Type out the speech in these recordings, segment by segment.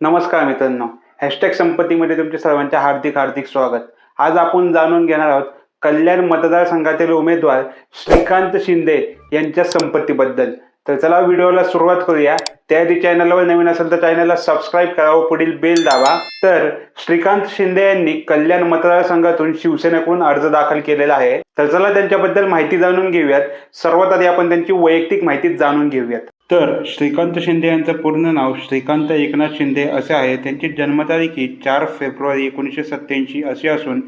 नमस्कार मित्रांनो. हॅशटॅग संपत्तीमध्ये तुमचे सर्वांचे हार्दिक हार्दिक स्वागत. आज आपण जाणून घेणार आहोत कल्याण मतदारसंघातील उमेदवार श्रीकांत शिंदे यांच्या संपत्तीबद्दल. तर चला व्हिडिओला सुरुवात करूया. त्याआधी चॅनलवर नवीन असेल तर चॅनलला सबस्क्राईब करा व पुढील बेल दाबा. तर श्रीकांत शिंदे यांनी कल्याण मतदारसंघातून शिवसेनेकडून अर्ज दाखल केलेला आहे. तर चला त्यांच्याबद्दल माहिती जाणून घेऊयात. सर्वात आधी आपण त्यांची वैयक्तिक माहिती जाणून घेऊयात. तर श्रीकांत शिंदे यांचं पूर्ण नाव श्रीकांत एकनाथ शिंदे असे आहे. त्यांची जन्मतारीख ही चार फेब्रुवारी एकोणीसशे सत्त्याऐंशी अशी असून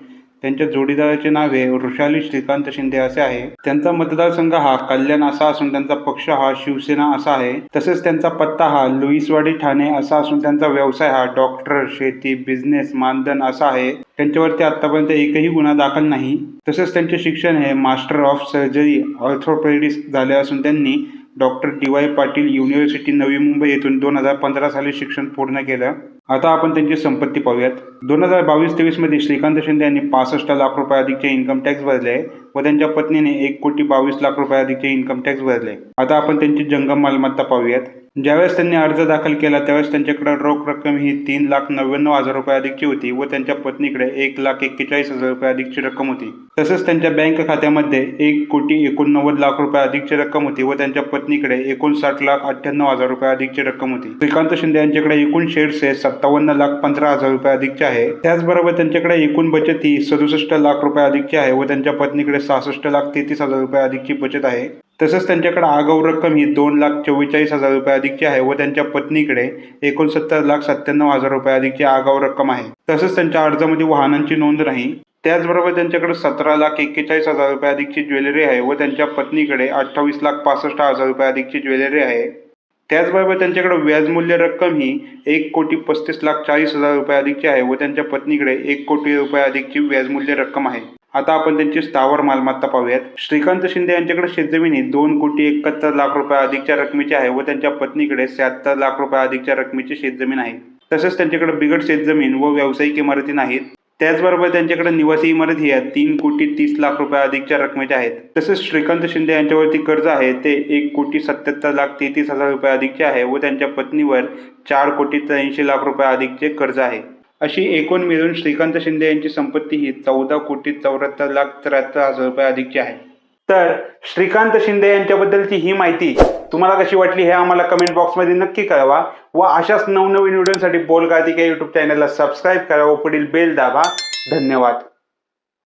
त्यांच्या जोडीदाराचे नाव हे वृषाली श्रीकांत शिंदे असे आहे. त्यांचा मतदारसंघ हा कल्याण असा असून त्यांचा पक्ष हा शिवसेना असा आहे. तसेच त्यांचा पत्ता हा लुईसवाडी ठाणे असा असून त्यांचा व्यवसाय हा डॉक्टर शेती बिझनेस मानधन असा आहे. त्यांच्यावरती आतापर्यंत एकही गुन्हा दाखल नाही. तसेच त्यांचे शिक्षण हे मास्टर ऑफ सर्जरी ऑर्थोपेडिक्स झाले असून त्यांनी doctor D Y Patil university Navi Mumbai येथून दोन हजार पंधरा साली शिक्षण पूर्ण केलं. आता आपण त्यांची संपत्ती पाहूयात. दोन हजार बावीस तेवीसमध्ये श्रीकांत शिंदे यांनी पासष्ट लाख रुपये अधिकचे इन्कम टॅक्स भरले व त्यांच्या पत्नीने एक कोटी बावीस लाख रुपये अधिकचे इन्कम टॅक्स भरले. आता आपण त्यांची जंगम मालमत्ता पाहूयात. ज्यावेळेस त्यांनी अर्ज दाखल केला त्यावेळेस त्यांच्याकडे रोख रक्कम ही तीन लाख नव्याण्णव हजार रुपये अधिकची होती व त्यांच्या पत्नीकडे एक लाख एक्केचाळीस हजार रुपये अधिकची रक्कम होती. तसंच त्यांच्या बँक खात्यामध्ये एक कोटी एकोणनव्वद लाख रुपये अधिकची रक्कम होती व त्यांच्या पत्नीकडे एकोणसाठ लाख अठ्ठ्याण्णव हजार रुपये अधिकची रक्कम होती. श्रीकांत शिंदे यांच्याकडे एकूण शेअर्स हे सत्तावन्न लाख पंधरा हजार रुपये अधिकचे आहे. त्याचबरोबर त्यांच्याकडे एकूण बचत ही सदुसष्ट लाख रुपये अधिकची आहे व त्यांच्या पत्नीकडे सहासष्ट लाख तेहतीस हजार रुपये अधिकची बचत आहे. तसंच त्यांच्याकडे आगाऊ रक्कम ही दोन लाख चव्वेचाळीस हजार रुपये अधिकची आहे व त्यांच्या पत्नीकडे एकोणसत्तर लाख सत्त्याण्णव हजार रुपये अधिकची आगाऊ रक्कम आहे. तसंच त्यांच्या अर्जामध्ये वाहनांची नोंद नाही. त्याचबरोबर त्यांच्याकडे सतरा लाख एक्केचाळीस हजार रुपये अधिकची ज्वेलरी आहे व त्यांच्या पत्नीकडे अठ्ठावीस लाख पासष्ट हजार रुपये अधिकची ज्वेलरी आहे. त्याचबरोबर त्यांच्याकडे व्याजमूल्य रक्कम ही एक कोटी पस्तीस लाख चाळीस हजार रुपये अधिकची आहे व त्यांच्या पत्नीकडे एक कोटी रुपये अधिकची व्याजमूल्य रक्कम आहे. आता आपण त्यांची स्थावर मालमत्ता पाहूयात. श्रीकांत शिंदे यांच्याकडे शेतजमिनी दोन कोटी एकाहत्तर लाख रुपये अधिकच्या रकमेची आहे व त्यांच्या पत्नीकडे शहात्तर लाख रुपये अधिकच्या रकमेची शेतजमीन आहे. तसेच त्यांच्याकडे बिघड शेतजमीन व व्यावसायिक इमारती नाहीत. त्याचबरोबर त्यांच्याकडे निवासी इमारती या आहे तीन कोटी तीस लाख रुपये अधिकच्या रकमेच्या आहेत. तसेच श्रीकांत शिंदे यांच्यावरती कर्ज आहे. ते एक कोटी सत्याहत्तर लाख तेहतीस हजार रुपये अधिकचे आहे व त्यांच्या पत्नीवर चार कोटी त्र्याऐंशी लाख रुपये अधिकचे कर्ज आहे. अशी एकूण मिळून श्रीकांत शिंदे यांची संपत्ती ही चौदा कोटी चौऱ्याहत्तर लाख त्र्याहत्तर हजार रुपये अधिकची आहे. तर श्रीकांत शिंदे यांच्याबद्दलची ही माहिती तुम्हाला कशी वाटली हे आम्हाला कमेंट बॉक्समध्ये नक्की कळवा व अशाच नवनवीन व्हिडिओसाठी बोल कार्तिक या यूट्यूब चॅनलला सबस्क्राईब करा व पुढील बेल दाबा. धन्यवाद.